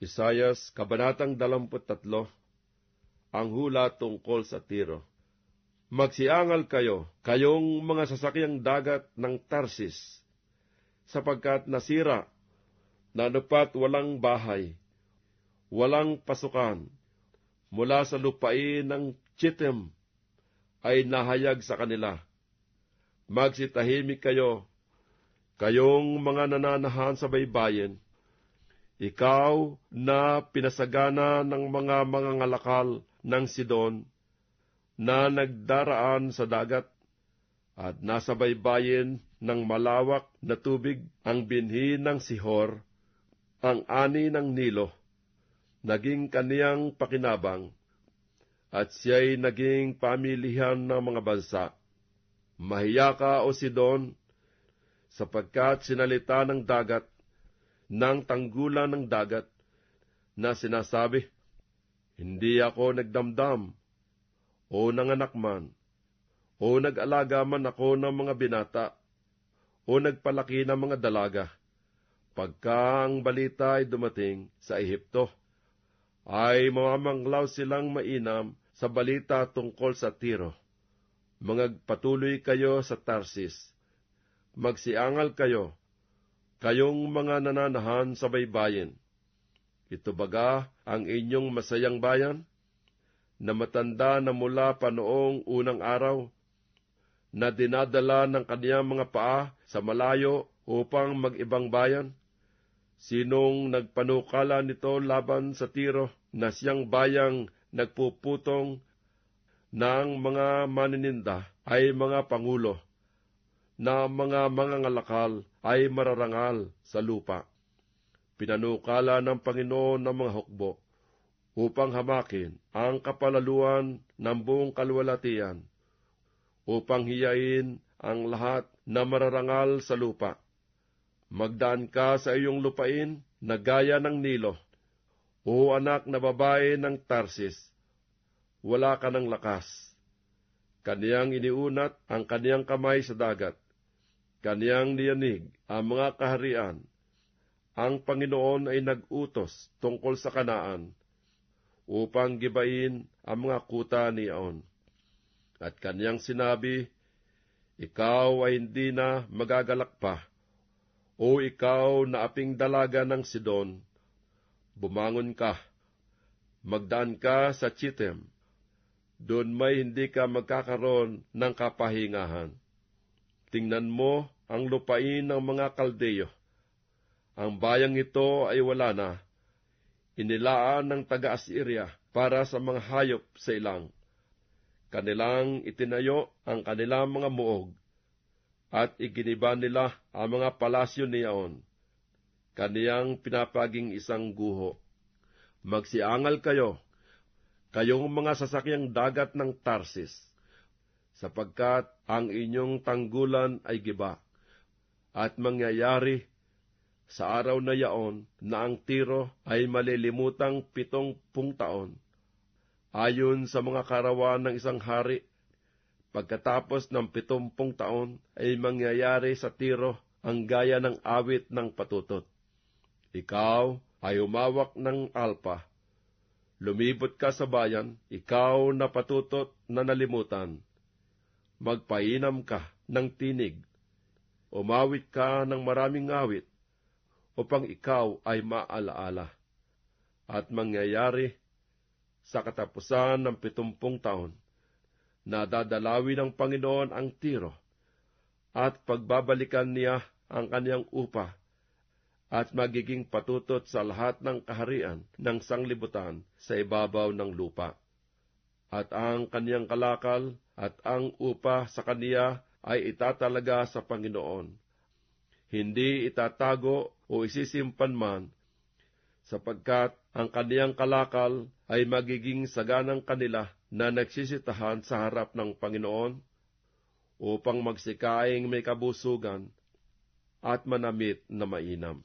Isayas, Kabanatang 23, ang hula tungkol sa tiro. Magsiangal kayo, kayong mga sasakyang dagat ng Tarsis, sapagkat nasira, nanupat walang bahay, walang pasukan, mula sa lupain ng Chittim ay nahayag sa kanila. Magsitahimik kayo, kayong mga nananahan sa baybayin, ikaw na pinasagana ng mga mga ngalakal ng Sidon na nagdaraan sa dagat at nasa baybayin ng malawak na tubig ang binhi ng Sihor, ang ani ng Nilo, naging kaniyang pakinabang, at siya'y naging pamilihan ng mga bansa. Mahiya ka o Sidon, sapagkat sinalita ng dagat ng tanggulan ng dagat na sinasabi, Hindi ako nagdamdam, o nanganak man, o nag-alaga man ako ng mga binata, o nagpalaki ng mga dalaga. Pagka ang balita ay dumating sa Ehipto, ay mamamanglaw silang mainam sa balita tungkol sa tiro. Mangagpatuloy kayo sa Tarsis. Magsiangal kayo kayong mga nananahan sa baybayin. Ito baga ang inyong masayang bayan, na matanda na mula pa noong unang araw, na dinadala ng kaniyang mga paa sa malayo upang mag-ibang bayan? Sinong nagpanukala nito laban sa tiro na siyang bayang nagpuputong ng mga manininda ay mga pangulo na mga mangangalakal ay mararangal sa lupa. Pinanukala ng Panginoon ng mga hukbo upang hamakin ang kapalaluan ng buong kalwalatian, upang hiyain ang lahat na mararangal sa lupa. Magdaan ka sa iyong lupain na gaya ng Nilo, o anak na babae ng Tarsis, wala ka ng lakas. Kaniyang iniunat ang kaniyang kamay sa dagat, kaniyang niyanig ang mga kaharian. Ang Panginoon ay nag-utos tungkol sa kanaan upang gibain ang mga kuta niyaon. At kaniyang sinabi, Ikaw ay hindi na magagalak pa, o ikaw na aping dalaga ng Sidon, bumangon ka, magdaan ka sa Chittim, doon may hindi ka magkakaroon ng kapahingahan Tingnan mo ang lupain ng mga kaldeyo. Ang bayang ito ay wala na. Inilaan ng taga-Assyria para sa mga hayop sa ilang. Kanilang itinayo ang kanilang mga muog, at iginiba nila ang mga palasyo niyaon. Kaniyang pinapaging isang guho. Magsiangal kayo, kayong mga sasakyang dagat ng Tarsis sapagkat ang inyong tanggulan ay giba, at mangyayari sa araw na yaon na ang tiro ay malilimutang pitong pung taon. Ayon sa mga karawan ng isang hari, pagkatapos ng pitumpung taon ay mangyayari sa tiro ang gaya ng awit ng patutot. Ikaw ay umawak ng alpa. Lumibot ka sa bayan, ikaw na patutot na nalimutan magpainam ka ng tinig, umawit ka ng maraming awit, upang ikaw ay maalaala. At mangyayari sa katapusan ng pitumpung taon, na dadalawin ng Panginoon ang tiro, at pagbabalikan niya ang kaniyang upa, at magiging patutot sa lahat ng kaharian ng sanglibutan sa ibabaw ng lupa. At ang kaniyang kalakal at ang upa sa kaniya ay itatalaga sa Panginoon. Hindi itatago o isisimpan man, sapagkat ang kaniyang kalakal ay magiging saganang kanila na nagsisitahan sa harap ng Panginoon upang magsikaing may kabusugan at manamit na mainam.